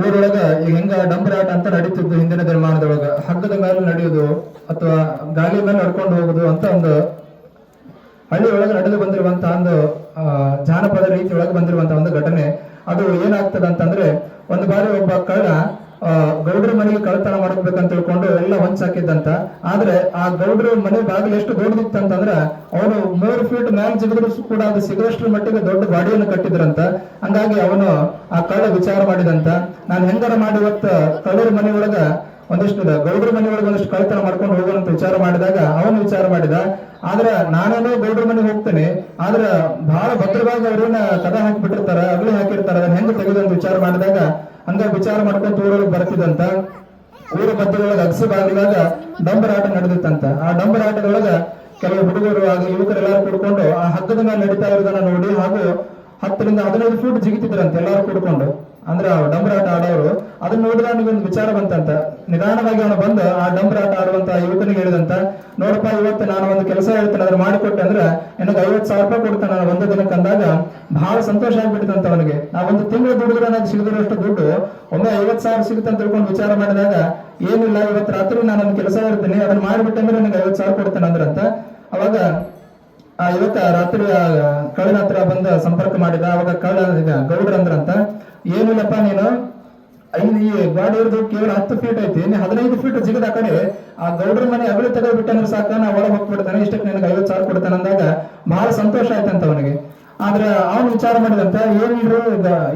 ಊರೊಳಗ ಈಗ ಹೆಂಗ ಡಂಬರಾಟ ಅಂತ ನಡೀತಿದ್ದು ಹಿಂದಿನ ದಿನಮಾನದೊಳಗ ಹಗ್ಗದ ಮೇಲೆ ನಡೆಯುವುದು ಅಥವಾ ಗಾಳಿ ಮೇಲೆ ನಡ್ಕೊಂಡು ಹೋಗುದು ಅಂತ ಒಂದು ಹಳ್ಳಿ ಒಳಗೆ ನಡೆದು ಬಂದಿರುವಂತ ಒಂದು ಜಾನಪದ ರೀತಿ ಒಳಗೆ ಬಂದಿರುವಂತ ಒಂದು ಘಟನೆ. ಅದು ಏನಾಗ್ತದ ಅಂತಂದ್ರೆ, ಒಂದು ಬಾರಿ ಒಬ್ಬ ಕಳ್ಳ ಗೌಡ್ರ ಮನೆಗೆ ಕಳ್ಳತನ ಮಾಡ್ಕೋಬೇಕಂತ ತಿಳ್ಕೊಂಡು ಎಲ್ಲ ಹೊಂಚಾಕಿದ್ದಂತ ಆದ್ರೆ ಆ ಗೌಡ್ರ ಮನೆ ಬಾಗಿಲು ಎಷ್ಟು ದೊಡ್ಡದಿತ್ತು ಅಂತಂದ್ರ ಅವನು ಮೂರು ಫೀಟ್ ಮ್ಯಾಲ್ ಜಿಗಿದ್ರು ಕೂಡ ಅದು ಸಿಗದಷ್ಟರ ಮಟ್ಟಿಗೆ ದೊಡ್ಡ ಬಾಡಿಯನ್ನು ಕಟ್ಟಿದ್ರಂತ. ಹಂಗಾಗಿ ಅವನು ಆ ಕಳ್ಳ ವಿಚಾರ ಮಾಡಿದಂತ. ನಾನು ಹೆಂಗಾರ ಮಾಡಿ ಇವತ್ತ ಕಳ್ಳರ ಮನೆ ಒಳಗ ಒಂದಿಷ್ಟು ಗೌಡ್ರ ಮನೆ ಒಳಗೆ ಒಂದಿಷ್ಟು ಕಳ್ತನ ಮಾಡ್ಕೊಂಡು ಹೋಗೋಣ ಅಂತ ವಿಚಾರ ಮಾಡಿದಾಗ ಅವನು ವಿಚಾರ ಮಾಡಿದ. ಆದ್ರ ನಾನೇನೋ ಗೌಡ್ರ ಮನೆಗೆ ಹೋಗ್ತೇನೆ. ಆದ್ರ ಬಹಳ ಭದ್ರವಾಗಿ ಅವ್ರೇನ ಕದ ಹಾಕಿಬಿಟ್ಟಿರ್ತಾರ ಅಗ್ಲಿ ಹಾಕಿರ್ತಾರ, ಅದನ್ನ ಹೆಂಗ್ ತೆಗೆದಂತ ವಿಚಾರ ಮಾಡಿದಾಗ ಹಂಗ ವಿಚಾರ ಮಾಡ್ಕೊಂಡ್ ಊರೊಳಗೆ ಬರ್ತಿದಂತ ಊರ ಮಧ್ಯದೊಳಗೆ ಅಗಸಿ ಬಾಗಿಲಾಗ ಡಂಬರಾಟ ನಡೆದಿತ್ತಂತ. ಆ ಡಂಬರಾಟದೊಳಗ ಕೆಲವು ಹುಡುಗರು ಹಾಗೂ ಯುವಕರೆಲ್ಲರೂ ಕೂಡ್ಕೊಂಡು ಆ ಹಗ್ಗದ ಮೇಲೆ ನಡೀತಾ ಇರೋದನ್ನ ನೋಡಿ ಹಾಗೂ ಹತ್ತರಿಂದ ಹದಿನೈದು ಫೂಟ್ ಜಿಗಿತಿದ್ರಂತೆ ಎಲ್ಲರೂ ಕೂಡ್ಕೊಂಡು. ಅಂದ್ರೆ ಆ ಡಂಬರಾಟ ಆಡೋರು, ಅದನ್ನ ನೋಡಿದ ಒಂದು ವಿಚಾರ ಬಂತಂತ. ನಿಧಾನವಾಗಿ ಅವನು ಬಂದು ಆ ಡಂಬರಾಟ ಆಡುವಂತ ಯುವಕನಿಗೆ ಹೇಳಿದಂತ, ನೋಡಪ್ಪ, ಇವತ್ತು ನಾನು ಒಂದು ಕೆಲಸ ಹೇಳ್ತೇನೆ ಅದನ್ನ ಮಾಡಿಕೊಟ್ಟೆ ಅಂದ್ರೆ ನನಗೆ ಐವತ್ ಸಾವಿರ ರೂಪಾಯಿ ಕೊಡ್ತಾನೆ ನಾನು ಒಂದು ದಿನಕ್ಕೆ ಅಂದಾಗ ಬಹಳ ಸಂತೋಷ ಆಗ್ಬಿಟ್ಟಿದಂತ ಅವನಿಗೆ. ನಾ ಒಂದು ತಿಂಗಳು ದುಡಿದ್ರೆ ನನಗೆ ಸಿಗದಿರೋಷ್ಟು ದುಡ್ಡು ಒಮ್ಮೆ ಐವತ್ ಸಾವಿರ ಸಿಗುತ್ತೆ ಅಂತ ತಿಳ್ಕೊಂಡು ವಿಚಾರ ಮಾಡಿದಾಗ ಏನಿಲ್ಲ, ಇವತ್ತು ರಾತ್ರಿ ನಾನು ಒಂದು ಕೆಲಸ ಹೇಳ್ತೀನಿ, ಅದನ್ನ ಮಾಡಿಬಿಟ್ಟೆ ಅಂದ್ರೆ ನನಗೆ ಐವತ್ ಸಾವಿರ ಕೊಡ್ತೇನೆ ಅಂದ್ರಂತ. ಅವಾಗ ಆ ಇವತ್ತ ರಾತ್ರಿ ಕಳ್ಳನ ಹತ್ರ ಬಂದ ಸಂಪರ್ಕ ಮಾಡಿದ, ಅವಾಗ ಕಳ್ಳ ಗೌಡ್ರ ಅಂದ್ರಂತ ಏನಿಲ್ಲಪ್ಪ ನೀನು? ಐದು ಈ ಗಾಡಿ ಇರೋದು ಕೇವಲ ಹತ್ತು ಫೀಟ್ ಐತಿ. ನೀ ಹದಿನೈದು ಫೀಟ್ ಜಿಗದ ಆ ಕಡೆ. ಆ ಗೌಡ್ರ ಮನೆ ಅಗಳಿ ತೆಗೆದು ಬಿಟ್ಟಂದ್ರೆ ಸಾಕ. ನಾ ಒಳಗೆ ಹೋಗ್ಬಿಡ್ತಾನೆ ಇಷ್ಟಕ್ಕೆ ನಿನಗೆ ಐವತ್ತು ಸಾವಿರ ಕೊಡ್ತಾನೆ ಅಂದಾಗ ಬಹಳ ಸಂತೋಷ ಆಯ್ತಂತ ಅವನಿಗೆ. ಆದ್ರೆ ಅವನು ವಿಚಾರ ಮಾಡಿದಂತ ಏನಿಲ್ರು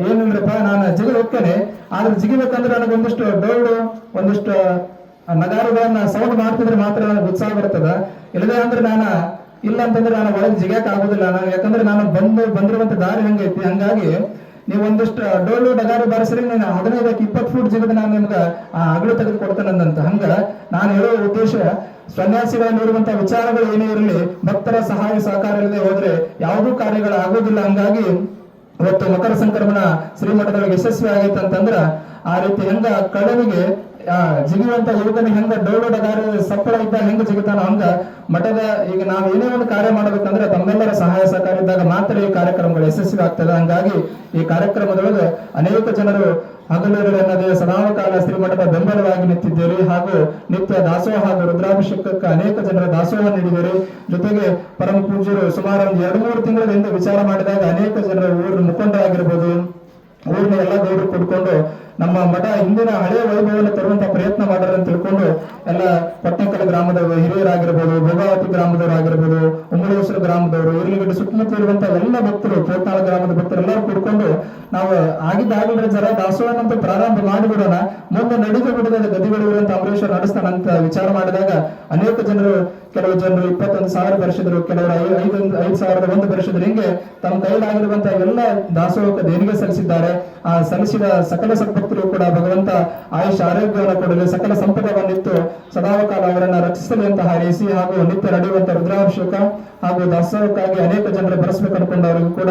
ಏನಿಲ್ರಪ್ಪ ನಾನು ಜಿಗದ್ ಹೋಗ್ತೇನೆ. ಆದ್ರೆ ಜಿಗಿಬೇಕಂದ್ರೆ ನನಗೆ ಒಂದಿಷ್ಟು ಡೌಡ್, ಒಂದಿಷ್ಟು ನಗಾರುಗಳನ್ನ ಸೌಂಡ್ ಮಾಡ್ತಿದ್ರೆ ಮಾತ್ರ ನನಗೆ ಉತ್ಸಾಹ ಬರ್ತದ. ಇಲ್ಲದೆ ಅಂದ್ರೆ ನಾನು ಇಲ್ಲ ಅಂತಂದ್ರೆ ನಾನು ಒಳಗೆ ಜಿಗ್ಯಾಕ್ ಆಗುದಿಲ್ಲ. ನಾನು ಯಾಕಂದ್ರೆ ನಾನು ಬಂದು ಬಂದಿರುವಂತ ದಾರಿ ಹಂಗೈತಿ. ಹಂಗಾಗಿ ನೀವು ಒಂದಿಷ್ಟು ಡೋಲು ಡಗಾರು ಬಾರಿಸ್ರಿ, ನಾನು ಹದಿನೈದಕ್ಕೆ ಇಪ್ಪತ್ತು ಫೂಟ್ ಜಿಗದ ನಾನು ನಿಮ್ಗೆ, ಆ, ಅಗಲು ತೆಗೆದು ಕೊಡ್ತೇನಂದಂತ ಹಂಗ ನಾನು ಹೇಳೋ ಉದ್ದೇಶ ಸನ್ಯಾಸಿಗಳಲ್ಲಿ ಇರುವಂತಹ ವಿಚಾರಗಳು ಏನೇ ಇರಲಿ, ಭಕ್ತರ ಸಹಾಯ ಸಹಕಾರ ಇಲ್ಲದೆ ಹೋದ್ರೆ ಯಾವುದೂ ಕಾರ್ಯಗಳು ಆಗೋದಿಲ್ಲ ಹಂಗಾಗಿ ಇವತ್ತು ಮಕರ ಸಂಕ್ರಮಣ ಶ್ರೀಮಠದೊಳಗೆ ಯಶಸ್ವಿ ಆಗೈತೆ ಅಂತಂದ್ರ, ಆ ರೀತಿ ಹೆಂಗ ಕಡವಿಗೆ ಆ, ಜಿಗಿಯುವಂತ ಯುವಕನ ಹೆಂಗ ಡೋಲು ಡಗಾರ ಸಪ್ಪಳ ಇದ್ದ ಹೆಂಗ ಜಿಗುತ್ತಾನೋ ಹಂಗ ಮಠದ, ಈಗ ನಾವು ಏನೇ ಒಂದು ಕಾರ್ಯ ಮಾಡಬೇಕಂದ್ರೆ ತಮ್ಮೆಲ್ಲರ ಸಹಾಯ ಸಹಕಾರ ಇದ್ದಾಗ ಮಾತ್ರ ಈ ಕಾರ್ಯಕ್ರಮಗಳು ಯಶಸ್ವಿ ಆಗ್ತದೆ ಹಂಗಾಗಿ ಈ ಕಾರ್ಯಕ್ರಮದೊಳಗೆ ಅನೇಕ ಜನರು ಹಗಲಿರುಳೆನ್ನದೇ ಸದಾವಕಾಲ ಶ್ರೀಮಠದ ಬೆಂಬಲವಾಗಿ ನಿಂತಿದ್ದೀರಿ. ಹಾಗೂ ನಿತ್ಯ ದಾಸೋಹ ಹಾಗೂ ರುದ್ರಾಭಿಷೇಕಕ್ಕೆ ಅನೇಕ ಜನರ ದಾಸೋಹ ನೀಡಿದ್ದೀರಿ. ಜೊತೆಗೆ ಪರಮ ಪೂಜ್ಯರು ಸುಮಾರು ಒಂದು ಎರಡು ಮೂರು ತಿಂಗಳ ಹಿಂದೆ ವಿಚಾರ ಮಾಡಿದಾಗ ಅನೇಕ ಜನರು ಊರಿನ ಮುಖಂಡರಾಗಿರ್ಬೋದು, ಊರಿನ ಎಲ್ಲ ಗೌರವ ಕೊಡ್ಕೊಂಡು ನಮ್ಮ ಮಠ ಹಿಂದಿನ ಹಳೆಯ ವೈಭವವನ್ನು ತರುವಂತ ಪ್ರಯತ್ನ ಅಂತ ತಿಳ್ಕೊಂಡು ಎಲ್ಲ ಪಟ್ಟಣಕಲ ಗ್ರಾಮದ ಹಿರಿಯರಾಗಿರ್ಬೋದು, ಭೋಗಾವತಿ ಗ್ರಾಮದವರಾಗಿರ್ಬೋದು ಉಮ್ಮಳೇಶ್ವರ ಗ್ರಾಮದವರು ಇರ್ಲಿಗಡ್ಡೆ ಸುತ್ತಮುತ್ತ ಇರುವಂತಹ ಎಲ್ಲ ಭಕ್ತರು, ಕೋಟ್ನಾಳ ಗ್ರಾಮದ ಭಕ್ತರು ಎಲ್ಲರೂ ಕೂಡ್ಕೊಂಡು ನಾವು ಆಗಿದ್ದಾಗಲೇ ಜರ ದಾಸೋಹನಂತ ಪ್ರಾರಂಭ ಮಾಡಿಬಿಡೋಣ ಮುಂದೆ ನಡೆದು ಬಿಡದ ಗದಿಗಳಿರುವಂತ ಅಂಬರೀಶ್ವರ ನಡೆಸ್ತಾನಂತ ವಿಚಾರ ಮಾಡಿದಾಗ ಅನೇಕ ಜನರು, ಕೆಲವು ಜನರು ಇಪ್ಪತ್ತೊಂದು ಸಾವಿರ ವರ್ಷದರು ಕೆಲವರು ಐದು ಐದು ಸಾವಿರದ ಒಂದು ವರ್ಷದರು ಹಿಂಗೆ ತಮ್ಮ ಕೈಲಾಗಿರುವಂತಹ ಎಲ್ಲ ದಾಸೋಹಕ್ಕೆ ದೇಣಿಗೆ ಸಲ್ಲಿಸಿದ್ದಾರೆ. ಆ ಸಲ್ಲಿಸಿದ ಸಕಲ ಸಂಪತ್ತು ಕೂಡ ಭಗವಂತ ಆಯುಷ್ ಆರೋಗ್ಯವನ್ನು ಕೊಡಲು, ಸಕಲ ಸಂಪದವನ್ನಿತ್ತು ಸದಾವಕಾಲ ಅವರನ್ನ ರಕ್ಷಿಸಲಿ ಅಂತ ಹಾರೈಸಿ ಹಾಗೂ ನಿತ್ಯ ನಡೆಯುವಂತಹ ರುದ್ರಾಭಿಷೇಕ ಹಾಗೂ ದಾಸೋಹಕ್ಕಾಗಿ ಅನೇಕ ಜನರು ಬರೆಸಬೇಕು ಅನ್ಕೊಂಡವರಿಗೂ ಕೂಡ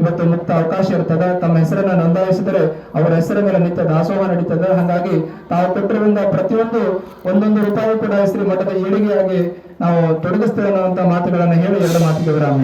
ಇವತ್ತು ಮುಕ್ತ ಅವಕಾಶ ಇರ್ತದೆ ತಮ್ಮ ಹೆಸರನ್ನ ನೋಂದಾಯಿಸಿದರೆ ಅವರ ಹೆಸರ ಮೇಲೆ ನಿತ್ಯ ದಾಸೋಹ ನಡೀತದೆ. ಹಾಗಾಗಿ ತಾವು ಕೊಟ್ಟಿರುವಂತ ಪ್ರತಿಯೊಂದು ಒಂದೊಂದು ರೂಪಾಯಿ ಕೂಡ ಶ್ರೀ ಮಠದ ಏಳಿಗೆಯಾಗಿ ನಾವು ತೊಡಗಿಸ್ತೇವೆ ಅನ್ನುವಂತ ಮಾತುಗಳನ್ನು ಹೇಳಿ ಎರಡು ಮಾತಿಗೆ ವಿರಾಮ